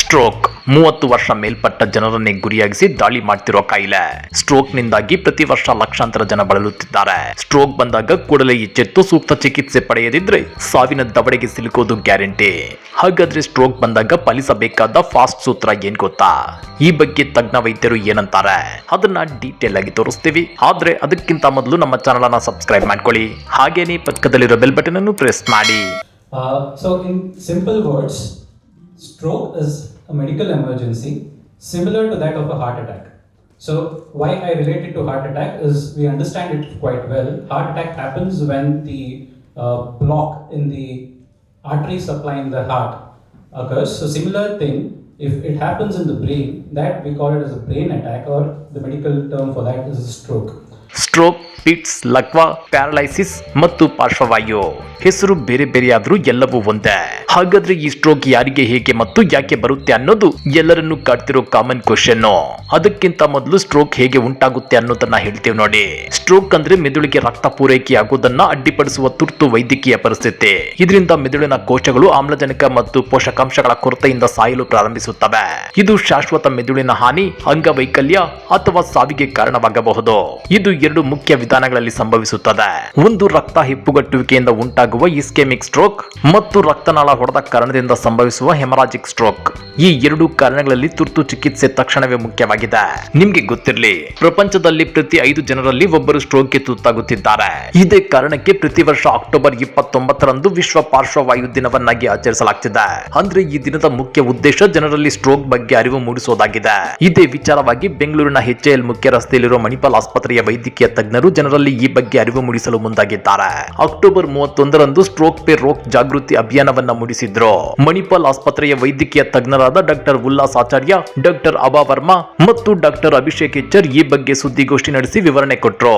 Stroke. ಮೂವತ್ತು ವರ್ಷ ಮೇಲ್ಪಟ್ಟ ಜನರನ್ನೇ ಗುರಿಯಾಗಿಸಿ ದಾಳಿ ಮಾಡ್ತಿರೋ ಕಾಯಿಲೆ. ಸ್ಟ್ರೋಕ್ ನಿಂದಾಗಿ ಪ್ರತಿ ವರ್ಷ ಲಕ್ಷಾಂತರ ಜನ ಬಳಲುತ್ತಿದ್ದಾರೆ. ಸ್ಟ್ರೋಕ್ ಬಂದಾಗ ಕೂಡಲೇ ಎಚ್ಚೆತ್ತು ಸೂಕ್ತ ಚಿಕಿತ್ಸೆ ಪಡೆಯದಿದ್ರೆ ಸಾವಿನ ದವಡೆಗೆ ಸಿಲುಕೋದು ಗ್ಯಾರಂಟಿ. ಹಾಗಾದ್ರೆ ಸ್ಟ್ರೋಕ್ ಬಂದಾಗ ಪಾಲಿಸಬೇಕಾದ ಫಾಸ್ಟ್ ಸೂತ್ರ ಏನ್ ಗೊತ್ತಾ? ಈ ಬಗ್ಗೆ ತಜ್ಞ ವೈದ್ಯರು ಏನಂತಾರೆ? ಅದನ್ನ ಡೀಟೇಲ್ ಆಗಿ ತೋರಿಸ್ತೀವಿ. ಆದ್ರೆ ಅದಕ್ಕಿಂತ ಮೊದಲು ನಮ್ಮ ಚಾನಲ್ ಅನ್ನ ಸಬ್ಸ್ಕ್ರೈಬ್ ಮಾಡ್ಕೊಳ್ಳಿ. ಹಾಗೇನೇ ಪಕ್ಕದಲ್ಲಿರೋ ಬೆಲ್ ಬಟನ್ ಅನ್ನು ಪ್ರೆಸ್ ಮಾಡಿ. so, in simple words, stroke is a medical emergency similar to that of a heart attack. So, why I relate it to heart attack is we understand it quite well. Heart attack happens when the uh, block in the artery supplying the heart occurs. So, similar thing, if it happens in the brain, that we call it as a brain attack, or the medical term for that is a stroke. Stroke fits, ಲಕ್ವಾ, paralysis ಮತ್ತು ಪಾರ್ಶ್ವವಾಯು. ಹೆಸರು ಬೇರೆ ಬೇರೆಯಾದ್ರೂ ಎಲ್ಲವೂ ಒಂದೇ. ಹಾಗಾದ್ರೆ ಈ stroke ಯಾರಿಗೆ ಹೇಗೆ ಮತ್ತು ಯಾಕೆ ಬರುತ್ತೆ ಅನ್ನೋದು ಎಲ್ಲರನ್ನು ಕಾಡ್ತಿರೋ ಕಾಮನ್ ಕ್ವಶನ್ ಅದಕ್ಕಿಂತ ಮೊದಲು ಸ್ಟ್ರೋಕ್ ಹೇಗೆ ಉಂಟಾಗುತ್ತೆ ಅನ್ನೋದನ್ನ ಹೇಳ್ತೀವಿ ನೋಡಿ. ಸ್ಟ್ರೋಕ್ ಅಂದ್ರೆ ಮೆದುಳಿಗೆ ರಕ್ತ ಪೂರೈಕೆ ಆಗುವುದನ್ನ ಅಡ್ಡಿಪಡಿಸುವ ತುರ್ತು ವೈದ್ಯಕೀಯ ಪರಿಸ್ಥಿತಿ. ಇದರಿಂದ ಮೆದುಳಿನ ಕೋಶಗಳು ಆಮ್ಲಜನಕ ಮತ್ತು ಪೋಷಕಾಂಶಗಳ ಕೊರತೆಯಿಂದ ಸಾಯಲು ಪ್ರಾರಂಭಿಸುತ್ತವೆ. ಇದು ಶಾಶ್ವತ ಮೆದುಳಿನ ಹಾನಿ, ಅಂಗವೈಕಲ್ಯ ಅಥವಾ ಸಾವಿಗೆ ಕಾರಣವಾಗಬಹುದು. ಇದು ಎರಡು ಮುಖ್ಯ ವಿಧಾನಗಳಲ್ಲಿ ಸಂಭವಿಸುತ್ತದೆ. ಒಂದು ರಕ್ತ ಹಿಪ್ಪುಗಟ್ಟುವಿಕೆಯಿಂದ ಉಂಟಾಗುವ ಇಸ್ಕೆಮಿಕ್ ಸ್ಟ್ರೋಕ್ ಮತ್ತು ರಕ್ತನಾಳ ಹೊಡೆದ ಕಾರಣದಿಂದ ಸಂಭವಿಸುವ ಹೆಮರಾಜಿಕ್ ಸ್ಟ್ರೋಕ್. ಈ ಎರಡು ಕಾರಣಗಳಲ್ಲಿ ತುರ್ತು ಚಿಕಿತ್ಸೆ ತಕ್ಷಣವೇ ಮುಖ್ಯವಾಗಿದೆ. ನಿಮ್ಗೆ ಗೊತ್ತಿರಲಿ, ಪ್ರಪಂಚದಲ್ಲಿ ಪ್ರತಿ ಐದು ಜನರಲ್ಲಿ ಒಬ್ಬರು ಸ್ಟ್ರೋಕ್ಗೆ ತುತ್ತಾಗುತ್ತಿದ್ದಾರೆ. ಇದೇ ಕಾರಣಕ್ಕೆ ಪ್ರತಿ ವರ್ಷ ಅಕ್ಟೋಬರ್ ಇಪ್ಪತ್ತೊಂಬತ್ತರಂದು ವಿಶ್ವ ಪಾರ್ಶ್ವವಾಯು ದಿನವನ್ನಾಗಿ ಆಚರಿಸಲಾಗ್ತಿದೆ. ಅಂದ್ರೆ ಈ ದಿನದ ಮುಖ್ಯ ಉದ್ದೇಶ ಜನರಲ್ಲಿ ಸ್ಟ್ರೋಕ್ ಬಗ್ಗೆ ಅರಿವು ಮೂಡಿಸುವುದಾಗಿದೆ ಇದೇ ವಿಚಾರವಾಗಿ ಬೆಂಗಳೂರಿನ ಎಚ್ಎಎಲ್ ಮುಖ್ಯ ರಸ್ತೆಯಲ್ಲಿರುವ ಮಣಿಪಾಲ್ ಆಸ್ಪತ್ರೆಯ ವೈದ್ಯಕೀಯ ತಜ್ಞರು ಜನರಲ್ಲಿ ಈ ಬಗ್ಗೆ ಅರಿವು ಮೂಡಿಸಲು ಮುಂದಾಗಿದ್ದಾರೆ. ಅಕ್ಟೋಬರ್ ಮೂವತ್ತೊಂದರಂದು ಸ್ಟ್ರೋಕ್ ಪೇ ರೋಗ ಜಾಗೃತಿ ಅಭಿಯಾನವನ್ನ ಮೂಡಿಸಿದ್ರು ಮಣಿಪಾಲ್ ಆಸ್ಪತ್ರೆಯ ವೈದ್ಯಕೀಯ ತಜ್ಞರಾದ ಡಾಕ್ಟರ್ ಉಲ್ಲಾಸ್ ಆಚಾರ್ಯ, ಡಾಕ್ಟರ್ ಅಬಾ ವರ್ಮಾ ಮತ್ತು ಡಾಕ್ಟರ್ ಅಭಿಷೇಕ್ ಎಚ್ಚರ್ ಈ ಬಗ್ಗೆ ಸುದ್ದಿಗೋಷ್ಠಿ ನಡೆಸಿ ವಿವರಣೆ ಕೊಟ್ರು.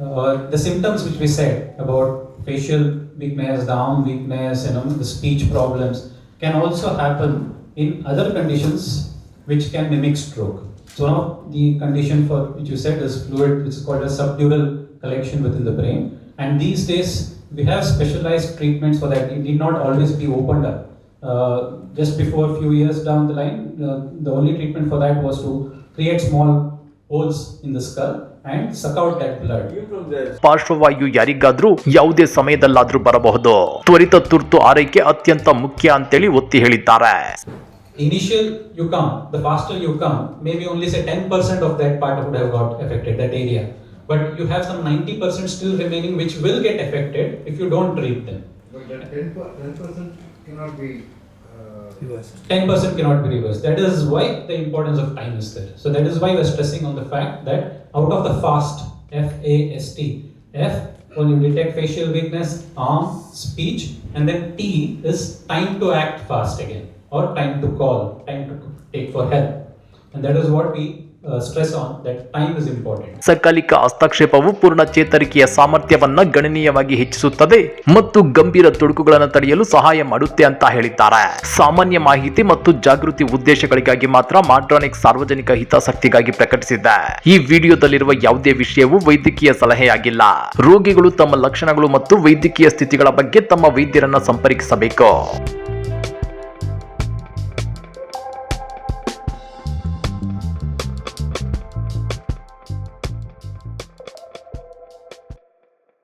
Uh, facial weakness arm weakness, you know, the speech problems can also happen in other conditions which can mimic stroke. So now the condition for which you said is fluid, which is called a subdural collection within the brain. And these days we have specialized treatments for that. It need not always be opened up. Uh, just before a few years down the line, uh, the only treatment for that was to create small holes in the skull and suck out that blood. ಪಾರ್ಶ್ವವಾಯು ಯಾರಿಗಾದ್ರೂ ಯಾವುದೇ ಸಮಯದಲ್ಲಾದ್ರೂ ಬರಬಹುದು ತ್ವರಿತ ತುರ್ತು ಆರೈಕೆ ಅತ್ಯಂತ ಮುಖ್ಯ ಅಂತೇಳಿ ಒತ್ತಿ ಹೇಳಿದ್ದಾರೆ Initial you come, the faster you come, maybe only say 10% of that part would have got affected, that area. But you have some 90% still remaining which will get affected if you don't treat them. But that ten per, ten percent cannot be uh, 10% cannot be reversed. That is why the importance of time is there. So that is why we're stressing on the fact that out of the fast, F A S T, F when you detect facial weakness, arm, speech, and then T is time to act fast again, or time to call, time to take for help, and that is what we uh. ಸಕಾಲಿಕ ಹಸ್ತಕ್ಷೇಪವು ಪೂರ್ಣ ಚೇತರಿಕೆಯ ಸಾಮರ್ಥ್ಯವನ್ನ ಗಣನೀಯವಾಗಿ ಹೆಚ್ಚಿಸುತ್ತದೆ ಮತ್ತು ಗಂಭೀರ ತುಡುಕುಗಳನ್ನು ತಡೆಯಲು ಸಹಾಯ ಮಾಡುತ್ತೆ ಅಂತ ಹೇಳಿದ್ದಾರೆ. ಸಾಮಾನ್ಯ ಮಾಹಿತಿ ಮತ್ತು ಜಾಗೃತಿ ಉದ್ದೇಶಗಳಿಗಾಗಿ ಮಾತ್ರ ಮಾಟ್ರಾನಿಕ್ ಸಾರ್ವಜನಿಕ ಹಿತಾಸಕ್ತಿಗಾಗಿ ಪ್ರಕಟಿಸಿದೆ ಈ ವಿಡಿಯೋದಲ್ಲಿರುವ ಯಾವುದೇ ವಿಷಯವು ವೈದ್ಯಕೀಯ ಸಲಹೆಯಾಗಿಲ್ಲ. ರೋಗಿಗಳು ತಮ್ಮ ಲಕ್ಷಣಗಳು ಮತ್ತು ವೈದ್ಯಕೀಯ ಸ್ಥಿತಿಗಳ ಬಗ್ಗೆ ತಮ್ಮ ವೈದ್ಯರನ್ನ ಸಂಪರ್ಕಿಸಬೇಕು.